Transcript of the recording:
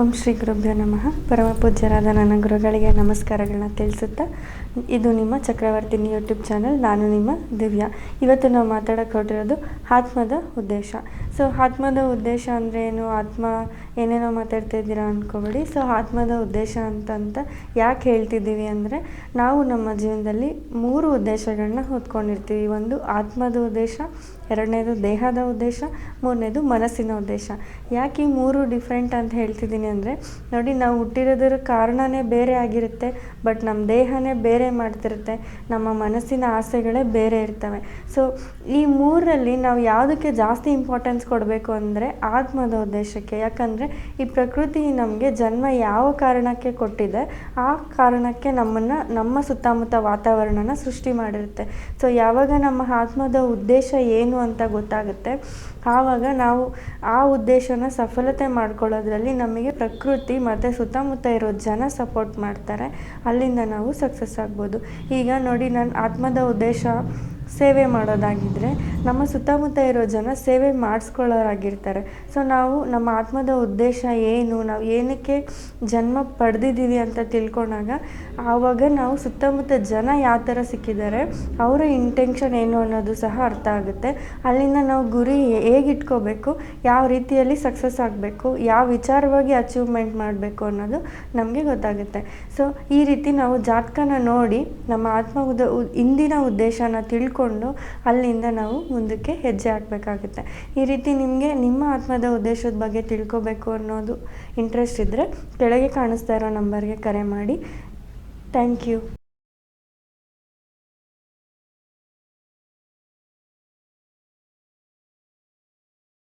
ಓಂ ಶ್ರೀ ಗುರುಭ್ಯೋ ನಮಃ. ಪರಮ ಪೂಜ್ಯರಾದ ನನ್ನ ಗುರುಗಳಿಗೆ ನಮಸ್ಕಾರಗಳನ್ನ ತಿಳಿಸುತ್ತಾ, ಇದು ನಿಮ್ಮ ಚಕ್ರವರ್ತಿನಿ ಯೂಟ್ಯೂಬ್ ಚಾನಲ್, ನಾನು ನಿಮ್ಮ ದಿವ್ಯಾ. ಇವತ್ತು ನಾವು ಮಾತಾಡೋಕೆ ಹೊರಟಿರೋದು ಆತ್ಮದ ಉದ್ದೇಶ. ಸೊ ಆತ್ಮದ ಉದ್ದೇಶ ಅಂದರೆ ಏನು? ಆತ್ಮ ಏನೇನೋ ಮಾತಾಡ್ತಾ ಇದ್ದೀರಾ ಅಂದ್ಕೋಬೇಡಿ ಸೊ ಆತ್ಮದ ಉದ್ದೇಶ ಅಂತಂತ ಯಾಕೆ ಹೇಳ್ತಿದ್ದೀವಿ ಅಂದರೆ, ನಾವು ನಮ್ಮ ಜೀವನದಲ್ಲಿ ಮೂರು ಉದ್ದೇಶಗಳನ್ನ ಹೊತ್ಕೊಂಡಿರ್ತೀವಿ. ಒಂದು, ಆತ್ಮದ ಉದ್ದೇಶ, ಎರಡನೇದು ದೇಹದ ಉದ್ದೇಶ, ಮೂರನೇದು ಮನಸ್ಸಿನ ಉದ್ದೇಶ. ಯಾಕೆ ಈ ಮೂರು ಡಿಫ್ರೆಂಟ್ ಅಂತ ಹೇಳ್ತಿದ್ದೀನಿ ಅಂದರೆ, ನೋಡಿ, ನಾವು ಹುಟ್ಟಿರೋದರ ಕಾರಣನೇ ಬೇರೆ ಆಗಿರುತ್ತೆ, ಬಟ್ ನಮ್ಮ ದೇಹನೇ ಬೇರೆ ಮಾಡ್ತಿರುತ್ತೆ, ನಮ್ಮ ಮನಸ್ಸಿನ ಆಸೆಗಳೇ ಬೇರೆ ಇರ್ತವೆ. ಸೊ ಈ ಮೂರರಲ್ಲಿ ನಾವು ಯಾವುದಕ್ಕೆ ಜಾಸ್ತಿ ಇಂಪಾರ್ಟೆನ್ಸ್ ಕೊಡಬೇಕು ಅಂದರೆ ಆತ್ಮದ ಉದ್ದೇಶಕ್ಕೆ. ಯಾಕಂದರೆ ಈ ಪ್ರಕೃತಿ ನಮಗೆ ಜನ್ಮ ಯಾವ ಕಾರಣಕ್ಕೆ ಕೊಟ್ಟಿದೆ, ಆ ಕಾರಣಕ್ಕೆ ನಮ್ಮನ್ನು, ನಮ್ಮ ಸುತ್ತಮುತ್ತ ವಾತಾವರಣನ ಸೃಷ್ಟಿ ಮಾಡಿರುತ್ತೆ. ಸೊ ಯಾವಾಗ ನಮ್ಮ ಆತ್ಮದ ಉದ್ದೇಶ ಏನು ಅಂತ ಗೊತ್ತಾಗುತ್ತೆ, ಆವಾಗ ನಾವು ಆ ಉದ್ದೇಶನ ಸಫಲತೆ ಮಾಡ್ಕೊಳ್ಳೋದ್ರಲ್ಲಿ ನಮಗೆ ಪ್ರಕೃತಿ ಮತ್ತು ಸುತ್ತಮುತ್ತ ಇರೋ ಜನ ಸಪೋರ್ಟ್ ಮಾಡ್ತಾರೆ. ಅಲ್ಲಿಂದ ನಾವು ಸಕ್ಸಸ್ ಆಗ್ಬೋದು. ಈಗ ನೋಡಿ ನನ್ನ ಆತ್ಮದ ಉದ್ದೇಶ ಸೇವೆ ಮಾಡೋದಾಗಿದ್ದರೆ ನಮ್ಮ ಸುತ್ತಮುತ್ತ ಇರೋ ಜನ ಸೇವೆ ಮಾಡಿಸ್ಕೊಳ್ಳೋರಾಗಿರ್ತಾರೆ. ಸೊ ನಾವು ನಮ್ಮ ಆತ್ಮದ ಉದ್ದೇಶ ಏನು, ನಾವು ಏನಕ್ಕೆ ಜನ್ಮ ಪಡೆದಿದ್ದೀವಿ ಅಂತ ತಿಳ್ಕೊಂಡಾಗ ಆವಾಗ ನಾವು ಸುತ್ತಮುತ್ತ ಜನ ಯಾವ ಥರ ಸಿಕ್ಕಿದ್ದಾರೆ, ಅವರ ಇಂಟೆನ್ಷನ್ ಏನು ಅನ್ನೋದು ಸಹ ಅರ್ಥ ಆಗುತ್ತೆ. ಅಲ್ಲಿಂದ ನಾವು ಗುರಿ ಹೇಗಿಟ್ಕೋಬೇಕು, ಯಾವ ರೀತಿಯಲ್ಲಿ ಸಕ್ಸಸ್ ಆಗಬೇಕು, ಯಾವ ವಿಚಾರವಾಗಿ ಅಚೀವ್ಮೆಂಟ್ ಮಾಡಬೇಕು ಅನ್ನೋದು ನಮಗೆ ಗೊತ್ತಾಗುತ್ತೆ. ಸೊ ಈ ರೀತಿ ನಾವು ಜಾತಕನ ನೋಡಿ ನಮ್ಮ ಆತ್ಮ ಉದ ಇಂದಿನ ಉದ್ದೇಶನ ತಿಳ್ಕೊಂಡು ಅಲ್ಲಿಂದ ನಾವು ಮುಂದಕ್ಕೆ ಹೆಜ್ಜೆ ಹಾಕಬೇಕಾಗುತ್ತೆ. ಈ ರೀತಿ ನಿಮಗೆ ನಿಮ್ಮ ಆತ್ಮದ ಉದ್ದೇಶದ ಬಗ್ಗೆ ತಿಳ್ಕೊಬೇಕು ಅನ್ನೋದು ಇಂಟ್ರೆಸ್ಟ್ ಇದ್ದರೆ ಕೆಳಗೆ ಕಾಣಿಸ್ತಾ ಇರೋ ನಂಬರ್ಗೆ ಕರೆ ಮಾಡಿ. Thank you